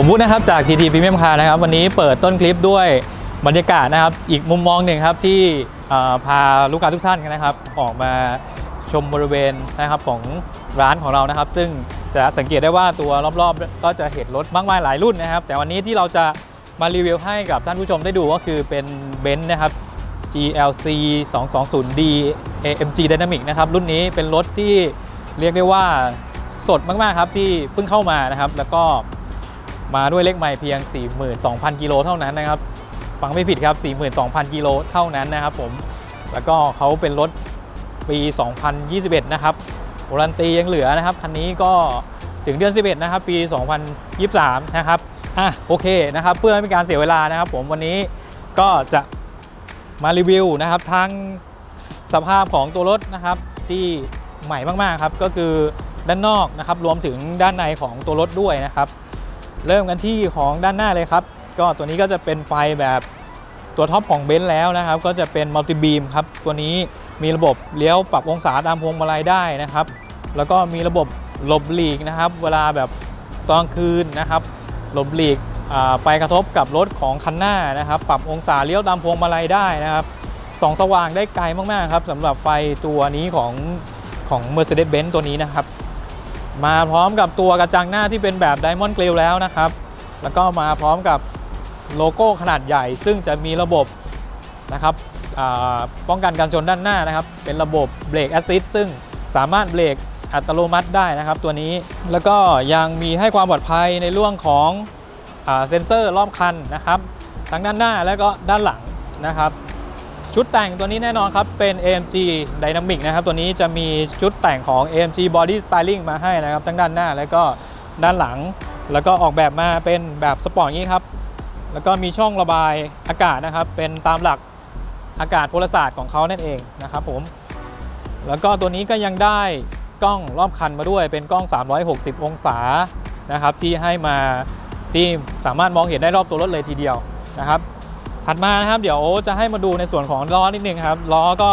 ผมวุฒินะครับจาก TT Premium Car นะครับวันนี้เปิดต้นคลิปด้วยบรรยากาศนะครับ อีกมุมมองหนึ่งครับที่พาลูกค้าทุกท่านนะครับ ออกมาชมบริเวณนะครับของร้านของเรานะครับ ซึ่งจะสังเกตได้ว่าตัวรอบๆ ก็จะเห็นรถมากมายหลายรุ่นนะครับ แต่วันนี้ที่เราจะมารีวิวให้กับท่านผู้ชมได้ดูก็คือเป็นเบนซ์นะครับ GLC 220D AMG Dynamic นะครับรุ่นนี้เป็นรถที่เรียกได้ว่าสดมากๆครับที่เพิ่งเข้ามานะครับ แล้วก็ มาด้วยเลขไมล์เพียง 42,000 กิโลเท่านั้นนะครับ ฟังไม่ผิดครับ 42,000 กิโลเท่านั้นนะครับผม แล้วก็เขาเป็นรถปี 2021 นะครับวารันตียังเหลือนะครับ คันนี้ก็ถึงเดือน 11 นะครับ ปี 2023 นะครับ อะ โอเคนะครับ เพื่อไม่เป็นการเสียเวลานะครับ ผมวันนี้ก็จะมารีวิวนะครับทั้งสภาพของตัวรถนะครับที่ใหม่มากๆครับ ก็คือด้านนอกนะครับ รวมถึงด้านในของตัวรถด้วยนะครับ เริ่มกันที่ของด้านหน้าเลยครับ ก็ตัวนี้ก็จะเป็นไฟแบบตัวท็อปของเบนซ์แล้วนะครับ ก็จะเป็นมัลติบีมครับ ตัวนี้มีระบบเลี้ยวปรับองศาตามพวงมาลัยได้นะครับ แล้วก็มีระบบหลบหลีกนะครับ เวลาแบบตอนคืนนะครับ หลบหลีกไปกระทบกับรถของคันหน้านะครับ ปรับองศาเลี้ยวตามพวงมาลัยได้นะครับส่องสว่างได้ไกลมาก ๆ ครับสำหรับไฟตัวนี้ของของ Mercedes-Benz ตัวนี้นะครับ มาพร้อมกับตัวกระจังหน้าที่เป็นแบบ Diamond Grill แล้วนะครับ แล้วก็มาพร้อมกับโลโก้ขนาดใหญ่ ซึ่งจะมีระบบนะครับป้องกันการชนด้านหน้านะครับ เป็นระบบเบรกแอสซิสซึ่งสามารถเบรกอัตโนมัติได้นะครับตัวนี้ แล้วก็ยังมีให้ความปลอดภัยในเรื่องของเซ็นเซอร์รอบคันนะครับ ทั้งด้านหน้าและก็ด้านหลังนะครับ ชุดแต่งตัวนี้แน่นอนครับ เป็น AMG Dynamic นะครับ ตัวนี้จะมีชุดแต่งของ AMG Body Styling มาให้นะครับ ทั้งด้านหน้าและก็ด้านหลัง แล้วก็ออกแบบมาเป็นแบบสปอร์ตอย่างนี้ครับ แล้วก็มีช่องระบายอากาศนะครับ เป็นตามหลักอากาศพลศาสตร์ของเขานั่นเองนะครับผม แล้วก็ตัวนี้ก็ยังได้กล้องรอบคันมาด้วย เป็นกล้อง 360 องศานะครับ ที่ให้มาที่สามารถมองเห็นได้รอบตัวรถเลยทีเดียวนะครับ ถัดมานะครับเดี๋ยวจะให้มาดูในส่วนของล้อนิดนึงครับล้อก็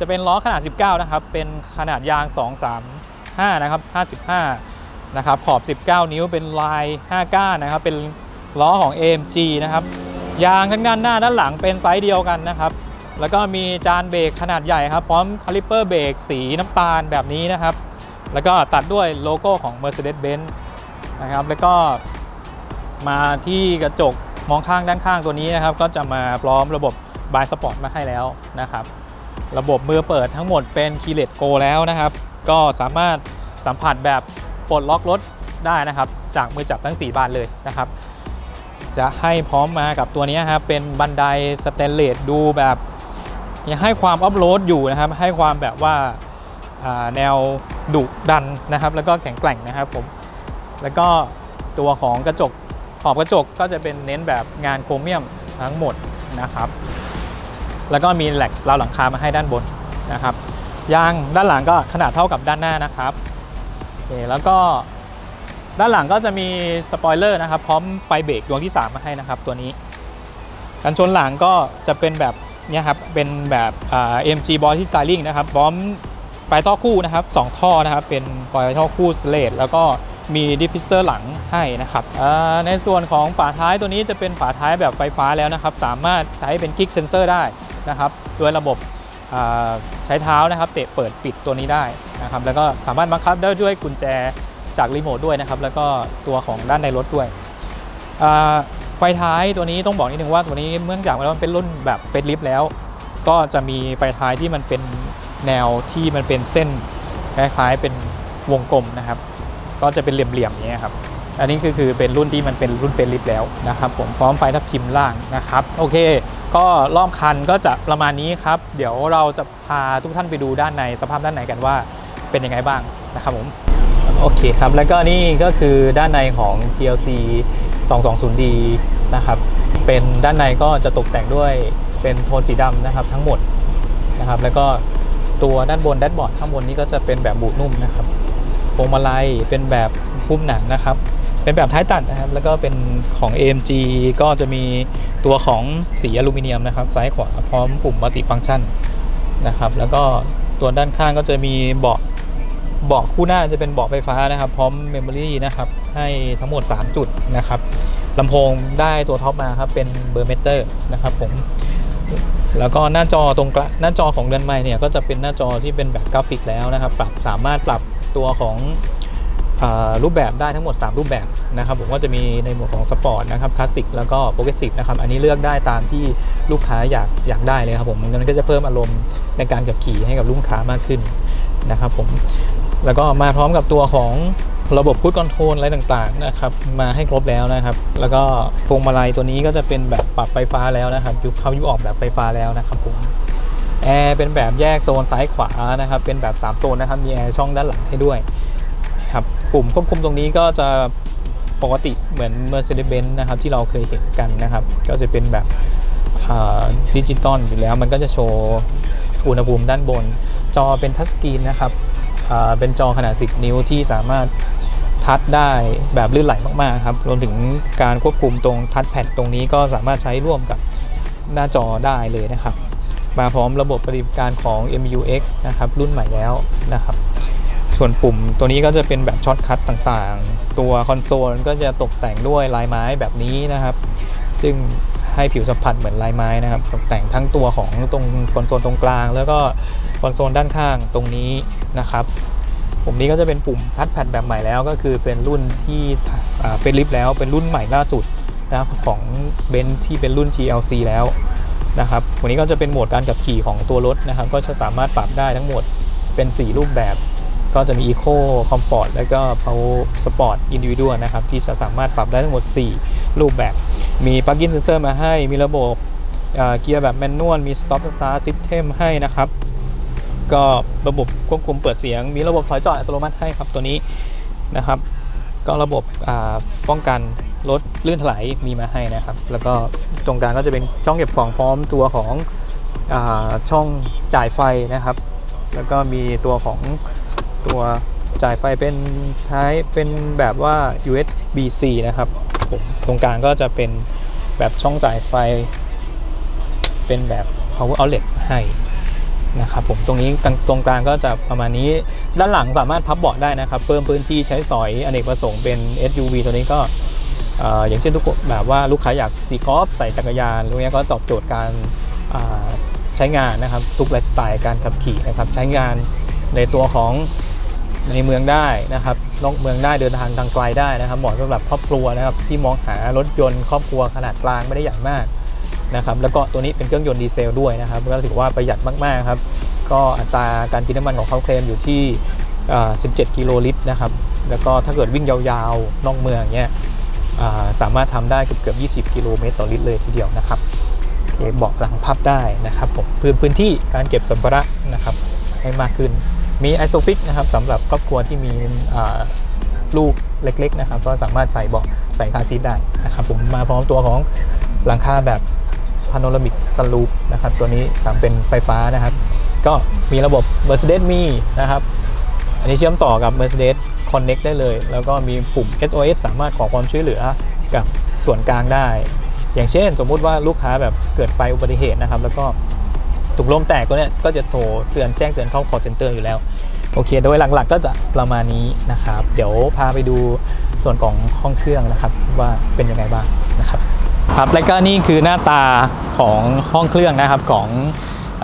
จะเป็นล้อขนาด 19 นะครับ เป็นขนาดยาง 235 นะครับ 55 นะครับ ขอบ 19 นิ้วเป็นลาย 5 ก้านนะครับ เป็นล้อของ AMG นะครับ ยางทั้งด้านหน้าด้านหลังเป็นไซส์เดียวกันนะครับ แล้วก็มีจานเบรกขนาดใหญ่ครับ พร้อมคาลิปเปอร์เบรกสีน้ำตาลแบบนี้นะครับ แล้วก็ตัดด้วยโลโก้ของ Mercedes-Benz นะครับ แล้วก็มาที่กระจก มองข้างด้านข้างตัวนี้นะครับก็จะมาพร้อมระบบบายสปอร์ตมาให้แล้วนะครับ ระบบมือเปิดทั้งหมดเป็นคีเลสโกแล้วนะครับ ก็สามารถสัมผัสแบบปลดล็อกรถได้นะครับ จากมือจับทั้ง 4 บานเลยนะครับ จะให้พร้อมมากับตัวนี้ครับเป็นบันไดสแตนเลสดูแบบยังให้ความออฟโรดอยู่นะครับ ให้ความแบบว่าาแนวดุดันนะครับ แล้วก็แข็งแกร่งนะครับผมแล้วก็ตัวของกระจก อบกระจกก็จะเป็นเน้นแบบงานโครเมียมทั้งหมดนะครับ แล้วก็มีแหลกราวหลังคามาให้ด้านบนนะครับ ยางด้านหลังก็ขนาดเท่ากับด้านหน้านะครับโอเคแล้วก็ด้านหลังก็จะมีสปอยเลอร์นะครับ พร้อมไฟเบรกดวงที่ 3 มาให้นะครับ ตัวนี้ กันชนหลังก็จะเป็นแบบเนี้ยครับเป็นแบบอ่า MG Body Styling นะครับพร้อมปลายท่อคู่นะครับ 2 ท่อนะครับ เป็นปลายท่อคู่สเลดแล้วก็ มีดิฟฟิเซอร์หลังให้นะครับในส่วนของฝาท้ายตัวนี้จะเป็นฝาท้ายแบบไฟฟ้าแล้วนะครับ สามารถใช้เป็นคลิกเซนเซอร์ได้นะครับด้วยระบบใช้เท้านะครับ เตะเปิดปิดตัวนี้ได้นะครับ แล้วก็สามารถบังคับได้ด้วยกุญแจจากรีโมทด้วยนะครับ แล้วก็ตัวของด้านในรถด้วยไฟท้ายตัวนี้ต้องบอกนิดนึงว่าตัวนี้เนื่อจากมันเป็นรุ่นแบบเป็นลิฟต์แล้ว ก็จะมีไฟท้ายที่มันเป็นแนวที่มันเป็นเส้นคล้ายๆเป็นวงกลมนะครับ ก็จะเป็นเหลี่ยมๆอย่างเงี้ยครับอันนี้คือคือเป็นรุ่นที่มันเป็นรุ่นเป็นลิฟแล้วนะครับผมพร้อมไฟทับทิมล่างนะครับโอเค ก็รอบคันก็จะประมาณนี้ครับ เดี๋ยวเราจะพาทุกท่านไปดูด้านในสภาพด้านในกันว่าเป็นยังไงบ้างนะครับผมโอเคครับ แล้วก็นี่ก็คือด้านในของ GLC 220D นะครับเป็นด้านในก็จะตกแต่งด้วยเป็นโทนสีดำนะครับทั้งหมดนะครับแล้วก็ตัวด้านบนแดชบอร์ดข้างบนนี้ก็จะเป็นแบบบูดนุ่มนะครับ พวงมาลัยเป็นแบบพุ่มหนังนะครับ เป็นแบบท้ายตัดนะครับ แล้วก็เป็นของ AMG ก็จะมีตัวของสีอลูมิเนียมนะครับ ซ้ายขวาพร้อมปุ่มมัลติฟังก์ชันนะครับ แล้วก็ตัวด้านข้างก็จะมีเบาะเบาะคู่หน้าจะเป็นเบาะไฟฟ้านะครับ พร้อมเมมโมรี่นะครับให้ทั้งหมด 3 จุดนะครับลำโพงได้ตัวท็อปมาครับเป็นเบอร์เมเตอร์นะครับผมแล้วก็หน้าจอตรงกลางหน้าจอของเรือนใหม่เนี่ยก็จะเป็นหน้าจอที่เป็นแบบกราฟิกแล้วนะครับ ปรับสามารถปรับ ตัวของอรูปแบบได้ทั้งหมด 3 รูปแบบนะครับผมก็จะมีในหมวดของสปอร์ตนะครับคลาสสิกแล้วก็โปรเกรสซีฟนะครับอันนี้เลือกได้ตามที่ลูกค้าอยากอยากได้เลยครับผมมันก็จะเพิ่มอารมณ์ในการขับขี่ให้กับลูกค้ามากขึ้นนะครับผมแล้วก็มาพร้อมกับตัวของระบบคูดคอนโทรลอะไรต่างๆนะครับมาให้ครบแล้วนะครับ แล้วก็พวงมาลัยตัวนี้ก็จะเป็นแบบปรับไฟฟ้าแล้วนะครับยุคเข้ายุคออกแบบไฟฟ้าแล้วนะครับผม แอร์เป็นแบบแยกโซนซ้ายขวานะครับ เป็นแบบ 3 โซนนะครับ มีแอร์ช่องด้านหลังให้ด้วยครับปุ่มควบคุมตรงนี้ก็จะปกติเหมือน Mercedes-Benz นะครับที่เราเคยเห็นกันนะครับ ก็จะเป็นแบบดิจิตอลอยู่แล้ว มันก็จะโชว์อุณหภูมิด้านบน จอเป็นทัชสกรีนนะครับเป็นจอขนาด 10 นิ้วที่สามารถทัชได้แบบลื่นไหลมากๆครับ รวมถึงการควบคุมตรงทัชแพดตรงนี้ก็สามารถใช้ร่วมกับหน้าจอได้เลยนะครับ มาพร้อมระบบปฏิบัติการของ MUX นะครับรุ่นใหม่แล้วนะครับส่วนปุ่มตัวนี้ก็จะเป็นแบบช็อตคัทต่างๆ ตัวคอนโซลก็จะตกแต่งด้วยลายไม้แบบนี้นะครับ ซึ่งให้ผิวสัมผัสเหมือนลายไม้นะครับ ตกแต่งทั้งตัวของตรงคอนโซลตรงกลาง แล้วก็คอนโซลด้านข้างตรงนี้นะครับ ปุ่มนี้ก็จะเป็นปุ่มทัชแพดแบบใหม่แล้วก็คือเป็นรุ่นที่เป็นลิฟต์แล้วเป็นรุ่นใหม่ล่าสุดนะครับของเบนที่เป็นรุ่น GLC แล้ว นะครับวันนี้ก็จะเป็นโหมดการขับขี่ของตัวรถนะครับ ก็จะสามารถปรับได้ทั้งหมดเป็น 4 รูปแบบ ก็จะมี Eco Comfort แล้วก็ Power Sport Individual นะครับ ที่จะสามารถปรับได้ทั้งหมด 4 รูปแบบ มี Plug-in Sensor มาให้ มีระบบเเกียร์แบบแมนนวล มี Stop Start System ให้นะครับ ก็ระบบควบคุมเปิดเสียง มีระบบถอยจอดอัตโนมัติให้ครับตัวนี้นะครับ ก็ระบบป้องกันรถลื่นถลายมีมาให้นะครับ แล้วก็ตรงกลางก็จะเป็นช่องเก็บของพร้อมตัวของอช่องจ่ายไฟนะครับ แล้วก็มีตัวของตัวจ่ายไฟเป็นท้ายเป็นแบบว่า USB-C นะครับผมตรงกลางก็จะเป็นแบบช่องจ่ายไฟ เป็นแบบ power outlet ให้ นะครับผมตรงนี้ตรงกลางก็จะประมาณนี้ด้านหลังสามารถพับเบาะได้นะครับ เพิ่มพื้นที่ใช้สอยอเนกประสงค์เป็น SUV ตัวนี้ก็ออย่างเช่นทุกแบบว่าลูกค้าอยากตีกอล์ฟใส่จักรยานตรงนี้ก็ตอบโจทย์การใช้งานนะครับ ทุกไลฟ์สไตล์การขับขี่นะครับใช้งานในตัวของในเมืองได้นะครับนอกเมืองได้เดินทางทางไกลได้นะครับเหมาะสำหรับครอบครัวนะครับที่มองหารถยนต์ครอบครัวขนาดกลางไม่ได้ใหญ่มาก นะครับแล้วก็ตัวนี้เป็นเครื่องยนต์ดีเซลด้วยนะครับก็ถือว่าประหยัดมากๆครับก็อัตราการกินน้ำมันของเขาเคลมอยู่ที่ 17 กิโลลิตรนะครับแล้วก็ถ้าเกิดวิ่งยาวๆนอกเมืองเนี้ยสามารถทำได้เกือบๆ20 กิโลเมตรต่อลิตรเลยทีเดียวนะครับเบอกหลังพับได้นะครับผมพื้นพื้นที่การเก็บสัมภาระนะครับให้มากขึ้น มีไอโซฟิกนะครับสำหรับครอบครัวที่มีลูกเล็กๆนะครับก็สามารถใส่เบาะใส่คาร์ซีทได้นะครับผมมาพร้อมตัวของหลังคาแบบ พาโนรามิกสลูปนะครับตัวนี้สามเป็นไฟฟ้านะครับ ก็มีระบบ Mercedes มีนะครับ อันนี้เชื่อมต่อกับ Mercedes Connect ได้เลย แล้วก็มีปุ่ม SOS สามารถขอความช่วยเหลือกับส่วนกลางได้ อย่างเช่น สมมุติว่าลูกค้าแบบเกิดไปอุบัติเหตุนะครับ แล้วก็ถูกลมแตกตัวเนี้ยก็จะโทรเตือนแจ้งเตือนเข้า call center อยู่แล้วโอเค โดยหลักๆก็จะประมาณนี้นะครับ เดี๋ยวพาไปดูส่วนของห้องเครื่องนะครับว่าเป็นยังไงบ้างนะครับ ครับและก็นี่คือหน้าตาของห้องเครื่องนะครับของ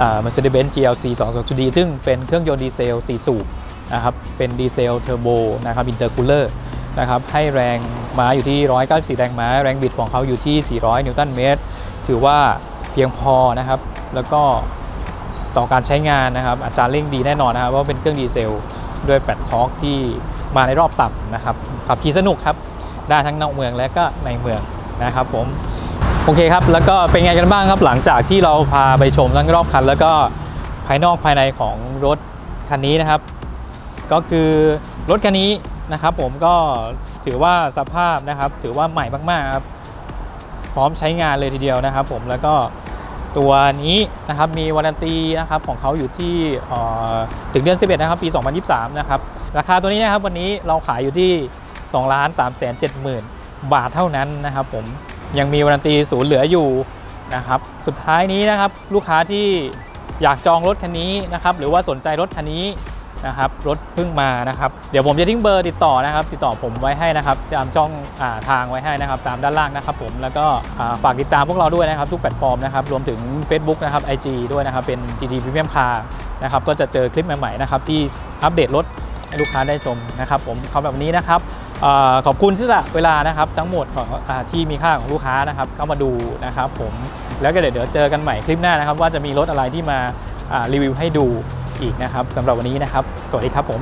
อ Mercedes-Benz GLC 220D ซึ่งเป็นเครื่องยนต์ดีเซล 4 สูบนะครับเป็นดีเซลเทอร์โบนะครับอินเตอร์คูลเลอร์นะครับให้แรงม้าอยู่ที่ 194 แรงม้า แรงบิดของเขาอยู่ที่ 400 นิวตันเมตร ถือว่าเพียงพอนะครับ แล้วก็ต่อการใช้งานนะครับ อัตราเร่งดีแน่นอนนะครับเพราะว่าเป็นเครื่องดีเซลด้วยแฟลตทอร์กที่มาในรอบต่ำนะครับขับขี่สนุกครับ ได้ทั้งนอกเมืองและก็ในเมืองนะครับผม โอเคครับ แล้วก็เป็นไงกันบ้างครับหลังจากที่เราพาไปชมทั้งรอบคัน แล้วก็ภายนอกภายในของรถคันนี้นะครับ ก็คือรถคันนี้นะครับผมก็ถือว่าสภาพนะครับ ถือว่าใหม่มากๆครับพร้อมใช้งานเลยทีเดียวนะครับ ผมแล้วก็ตัวนี้นะครับมีวารันตีนะครับของเขาอยู่ที่ถึงเดือน 11 นะครับ ปี 2023 นะครับ ราคาตัวนี้นะครับวันนี้เราขายอยู่ที่ 2 3 7 0 0 0 0 บาทเท่านั้นนะครับผม ยังมีวารันตีศูนย์เหลืออยู่นะครับ สุดท้ายนี้นะครับลูกค้าที่อยากจองรถคันนี้นะครับหรือว่าสนใจรถคันนี้นะครับรถเพิ่งมานะครับ เดี๋ยวผมจะทิ้งเบอร์ติดต่อนะครับ ติดต่อผมไว้ให้นะครับตามช่องอาทางไว้ให้นะครับ ตามด้านล่างนะครับ ผมแล้วก็ฝากติดตามพวกเราด้วยนะครับ ทุกแพลตฟอร์มนะครับรวมถึง Facebook นะครับ IG ด้วยนะครับ เป็น GT Premium Car นะครับก็จะเจอคลิปใหม่ๆนะครับที่อัปเดตรถให้ลูกค้าได้ชมนะครับ ผมเขาแบบนี้นะครับ ขอบคุณที่ละเวลานะครับทั้งหมดของอที่มีค่าของลูกค้านะครับเข้ามาดูนะครับผมแล้วก็เดี๋ยวเจอกันใหม่คลิปหน้านะครับ ว่าจะมีรถอะไรที่มารีวิวให้ดูอีกนะครับสำหรับวันนี้นะครับ สวัสดีครับผม